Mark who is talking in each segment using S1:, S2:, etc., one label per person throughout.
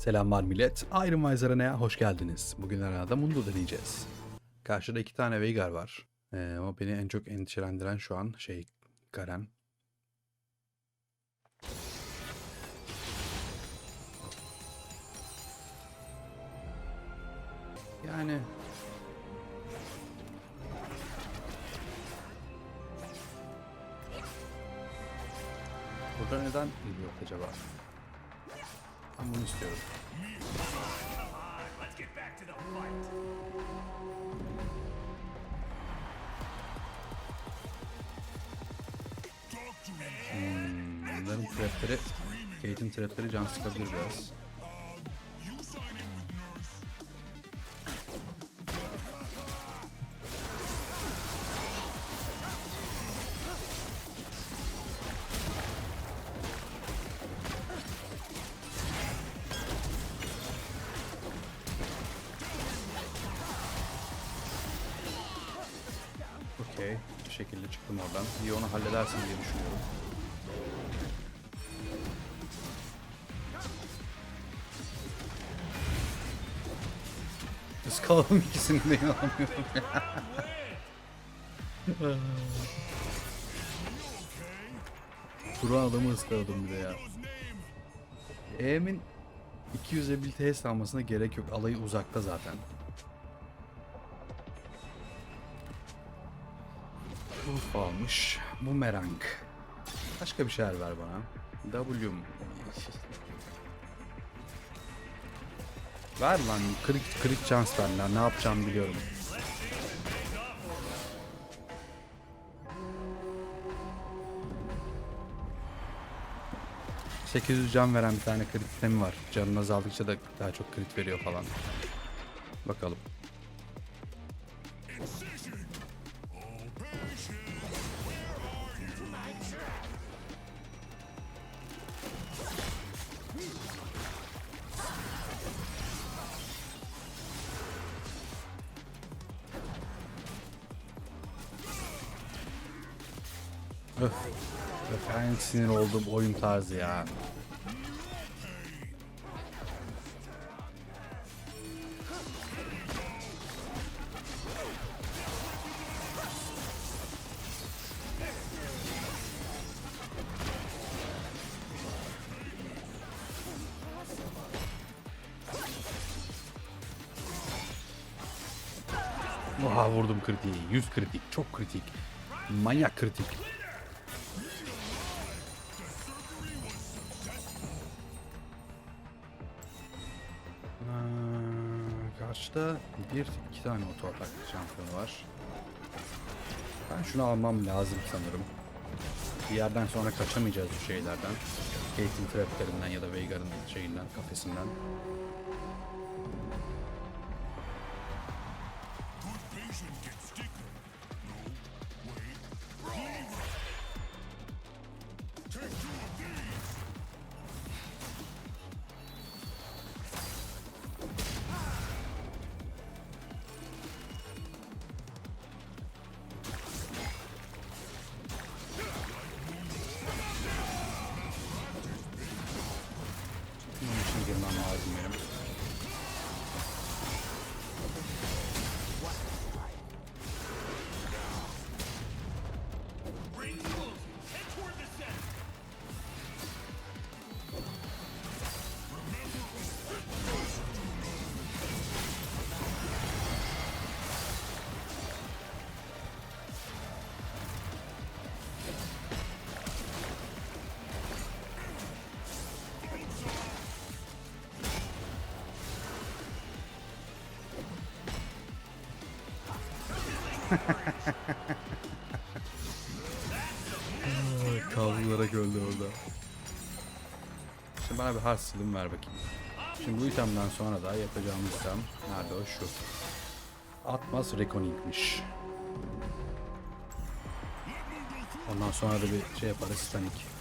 S1: Selamlar millet. Iron Arena'ya hoş geldiniz. Bugün Arena'da Mundo deneyeceğiz. Karşıda iki tane Veigar var. Ee, ama beni en çok endişelendiren şu an şey Garen. Yani Burada neden yok acaba? Ben bunu istiyorum. Hmm, bunların trapleri, Kate'in trapleri can sıkabilir biraz. Okey. Bir şekilde çıktım oradan. İyi onu halledersin diye düşünüyorum. Iskaladım ikisini de inanamıyorum ya. Duran adamı ıskaladım bir de ya. E'min 200 ability almasına gerek yok. Alayı uzakta zaten. Uf almış. Bumerang. Başka bir şeyler ver bana. W mu? Ver lan. Kırık, kırık şans ver lan. Ne yapacağımı biliyorum. ...800 can veren bir tane krit sistemi var. Canın azaldıkça da daha çok krit veriyor falan. Bakalım. Öf. Öf en sinir olduğum oyun tarzı ya. Oha vurdum kritiği. 100 kritik. Çok kritik. Manyak kritik. Bir iki tane oto atak şampiyonu var. Ben şunu almam lazım sanırım. Bir yerden sonra kaçamayacağız bu şeylerden. Kate'in traplerinden ya da Veigar'ın şeyinden, kafesinden. Kavrularak öldü orada. Şimdi bana bir hard ver bakayım. Şimdi bu itemden sonra da yapacağımız item nerede o şu. Atmos Reckoning'miş. Ondan sonra da bir şey yaparız stanik.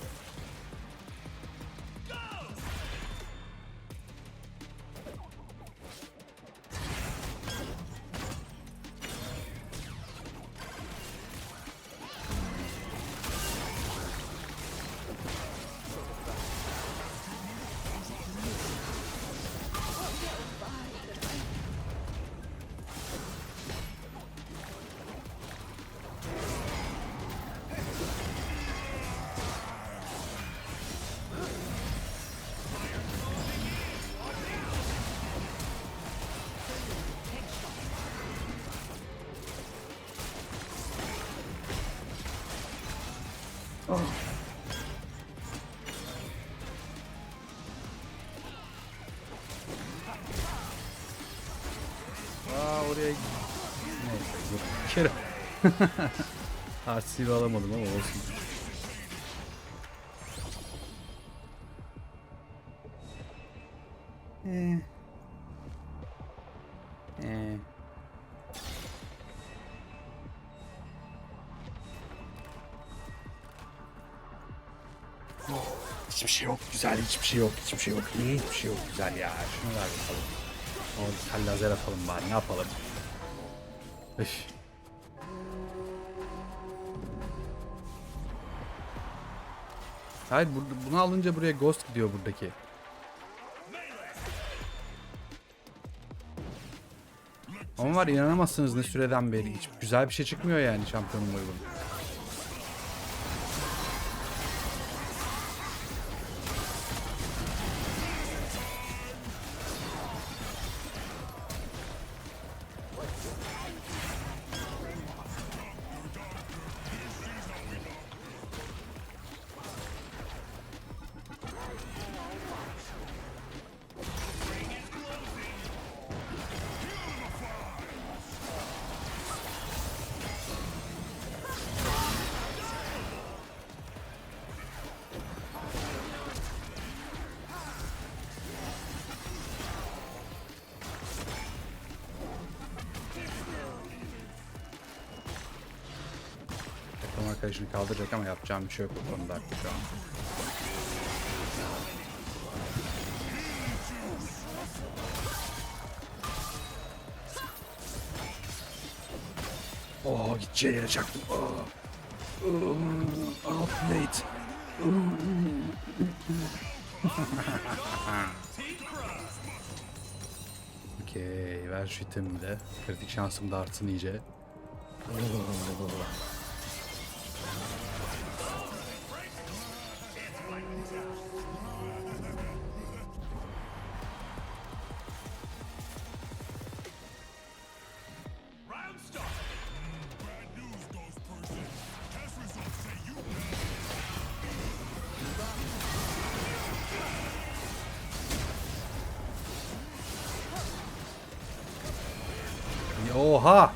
S1: RC'yi alamadım ama olsun. Ee. Ee. Hiçbir şey yok güzel, hiçbir şey yok, hiçbir şey yok, iyi hiçbir şey yok güzel ya. Şunu ver bakalım. O bir lazer atalım bari, ne yapalım? Üf. Hayır, bu- bunu alınca buraya Ghost gidiyor buradaki. Ama var inanamazsınız ne süreden beri. Hiç güzel bir şey çıkmıyor yani şampiyonun uygun. Arkadaşını kaldıracak ama yapacağım bir şey yok o konuda şu an. Oh gideceği yere çaktım. Oh. Oh, late. Okey, ver şu itemi de. Kritik şansım da artsın iyice. Oha!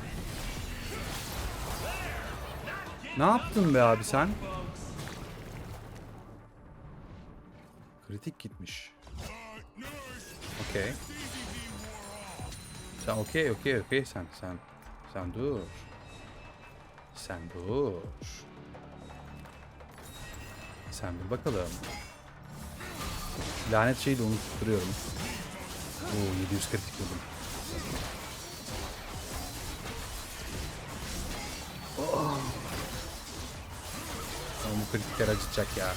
S1: Ne yaptın be abi sen? Kritik gitmiş. Okey. Sen okey okey okey sen sen sen dur. Sen dur. Sen dur bakalım. Lanet şeyi de unutturuyorum. Oo 700 kritik buldum. Ama bu kritikler acıtacak ya.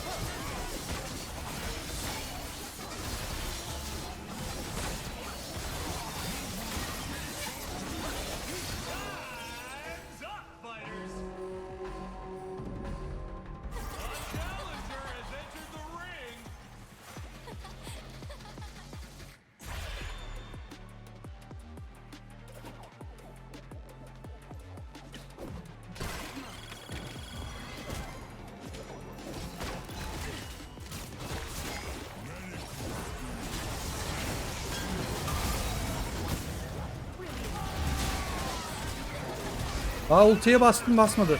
S1: Aa ultiye bastım basmadı.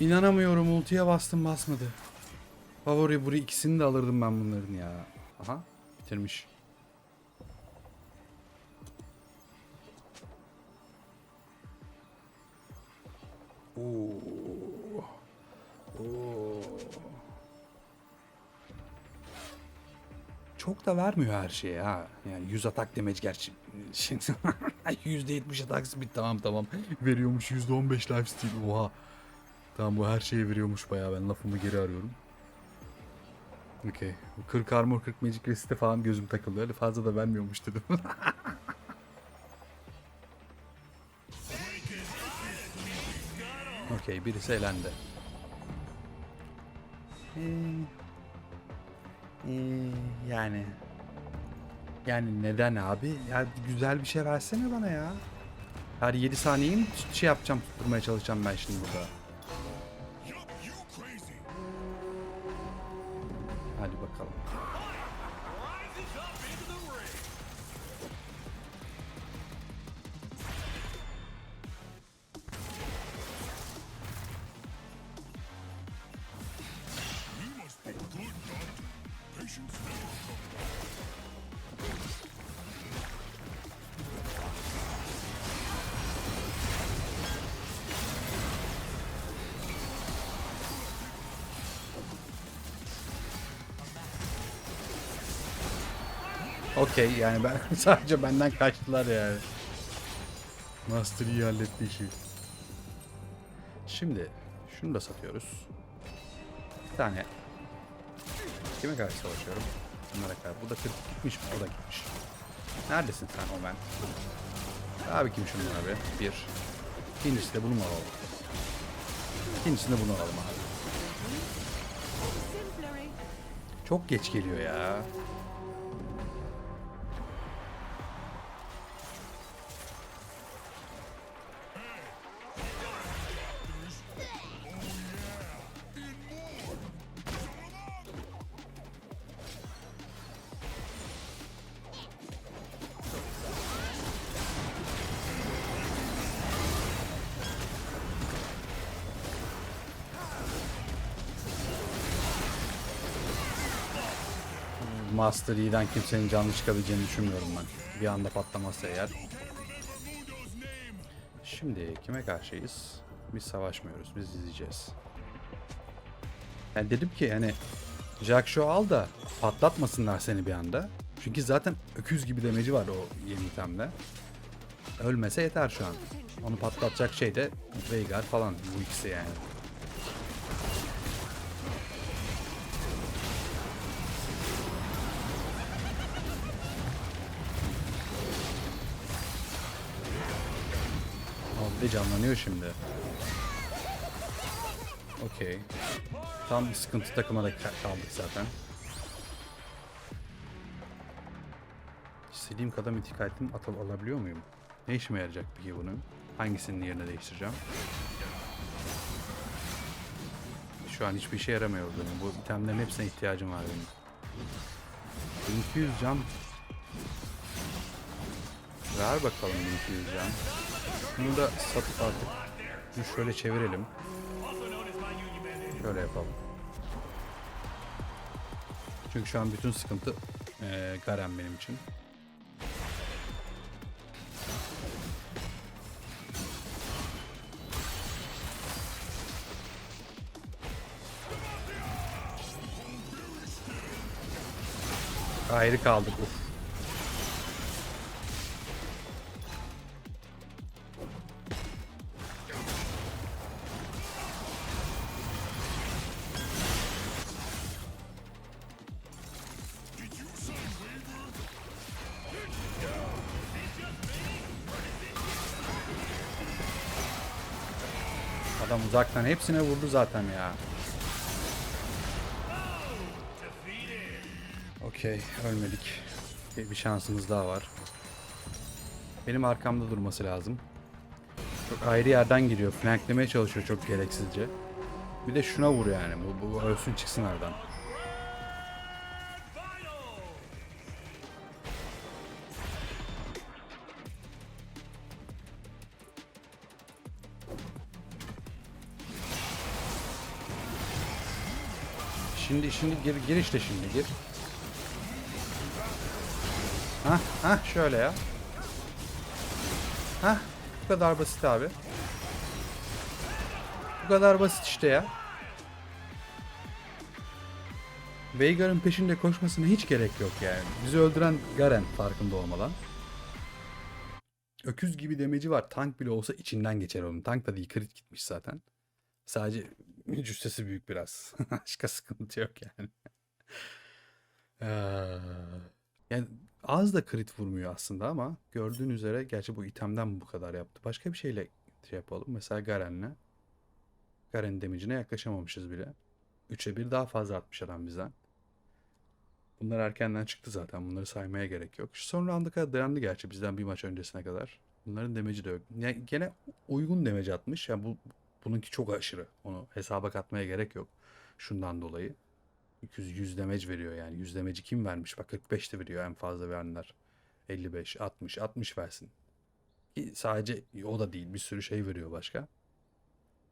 S1: İnanamıyorum ultiye bastım basmadı. Favori burayı ikisini de alırdım ben bunların ya. Aha bitirmiş. Oo. Oo. Çok da vermiyor her şeye ha. Yani 100 atak damage gerçi. Şimdi %70 atak speed tamam tamam. Veriyormuş %15 lifesteal. Oha. Tamam bu her şeyi veriyormuş bayağı ben lafımı geri arıyorum. Okey. Bu 40 armor 40 magic resist'e falan gözüm takıldı. Öyle fazla da vermiyormuş dedim. Okey birisi elendi. Ee, ee, yani yani neden abi? Ya güzel bir şey versene bana ya. Her 7 saniyeyi mi şey yapacağım tutturmaya çalışacağım ben şimdi burada. Hadi bakalım. Okey yani ben sadece benden kaçtılar yani. Master iyi halletti işi. Şimdi şunu da satıyoruz. Bir tane. Kime karşı savaşıyorum? Bunlara karşı. Bu da 40 gitmiş mi? O da gitmiş. Neredesin sen Omen? Abi kim şunlar abi? Bir. İkincisi de bunu mu alalım? İkincisini bunu alalım abi. Çok geç geliyor ya. Master Yi'den kimsenin canlı çıkabileceğini düşünmüyorum ben. Bir anda patlamazsa eğer. Şimdi kime karşıyız? Biz savaşmıyoruz, biz izleyeceğiz. Yani dedim ki hani Jack Show al da patlatmasınlar seni bir anda. Çünkü zaten öküz gibi demeci var o yeni itemde. Ölmese yeter şu an. Onu patlatacak şey de Veigar falan bu ikisi yani. Abi canlanıyor şimdi. Okey. Tam sıkıntı takıma da ka- kaldık zaten. İstediğim kadar mitik item atıl alabiliyor muyum? Ne işime yarayacak peki bunun? Hangisinin yerine değiştireceğim? Şu an hiçbir işe yaramıyor benim. Bu itemlerin hepsine ihtiyacım var benim. 1200 cam. Ver bakalım 1200 cam. Bunu da satıp artık bunu şöyle çevirelim. Şöyle yapalım. Çünkü şu an bütün sıkıntı eee Garen benim için. Ayrı kaldık. Uf. Uzaktan hepsine vurdu zaten ya. Okey, ölmedik. Bir şansımız daha var. Benim arkamda durması lazım. Çok ayrı yerden giriyor. Flanklemeye çalışıyor çok gereksizce. Bir de şuna vur yani. Bu, bu ölsün çıksın aradan. Şimdi şimdi gir, gir işte şimdi gir. Hah hah şöyle ya. Hah bu kadar basit abi. Bu kadar basit işte ya. Veigar'ın peşinde koşmasına hiç gerek yok yani. Bizi öldüren Garen farkında olmadan. Öküz gibi demeci var. Tank bile olsa içinden geçer onun. Tank da değil crit gitmiş zaten. Sadece cüssesi büyük biraz. Başka sıkıntı yok yani. Yani az da crit vurmuyor aslında ama gördüğün üzere gerçi bu itemden bu kadar yaptı. Başka bir şeyle şey yapalım. Mesela Garen'le. Garen damage'ine yaklaşamamışız bile. 3'e 1 daha fazla atmış adam bizden. Bunlar erkenden çıktı zaten. Bunları saymaya gerek yok. Şu son rounda kadar dayandı gerçi bizden bir maç öncesine kadar. Bunların damage'i de yok. Yani gene uygun damage atmış. Yani bu bununki çok aşırı. Onu hesaba katmaya gerek yok. Şundan dolayı. 200 100 damage veriyor yani. 100 damage'i kim vermiş? Bak 45 de veriyor en fazla verenler. 55, 60, 60 versin. Ki sadece o da değil. Bir sürü şey veriyor başka.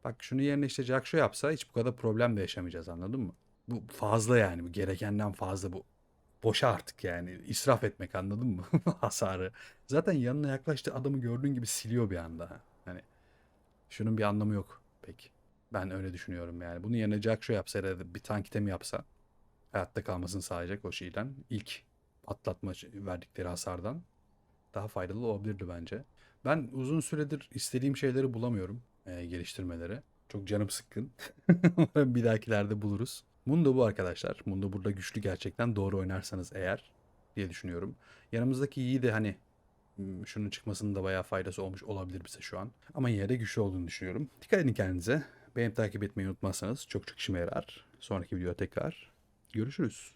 S1: Bak şunu yerine işte Jack yapsa hiç bu kadar problem de yaşamayacağız anladın mı? Bu fazla yani. Bu gerekenden fazla bu. Boşa artık yani. israf etmek anladın mı? Hasarı. Zaten yanına yaklaştı adamı gördüğün gibi siliyor bir anda. Şunun bir anlamı yok pek. Ben öyle düşünüyorum yani. Bunun yerine Jack şu yapsa ya da bir tank itemi yapsa hayatta kalmasını sağlayacak o şeyden ilk patlatma verdikleri hasardan daha faydalı olabilirdi bence. Ben uzun süredir istediğim şeyleri bulamıyorum e, geliştirmeleri. Çok canım sıkkın. Bir dahakilerde buluruz. Mundo bu arkadaşlar. Mundo burada güçlü gerçekten doğru oynarsanız eğer diye düşünüyorum. Yanımızdaki iyi de hani şunun çıkmasının da bayağı faydası olmuş olabilir bize şu an. Ama yine de güçlü olduğunu düşünüyorum. Dikkat edin kendinize. Beğenip takip etmeyi unutmazsanız çok çok işime yarar. Sonraki videoda tekrar görüşürüz.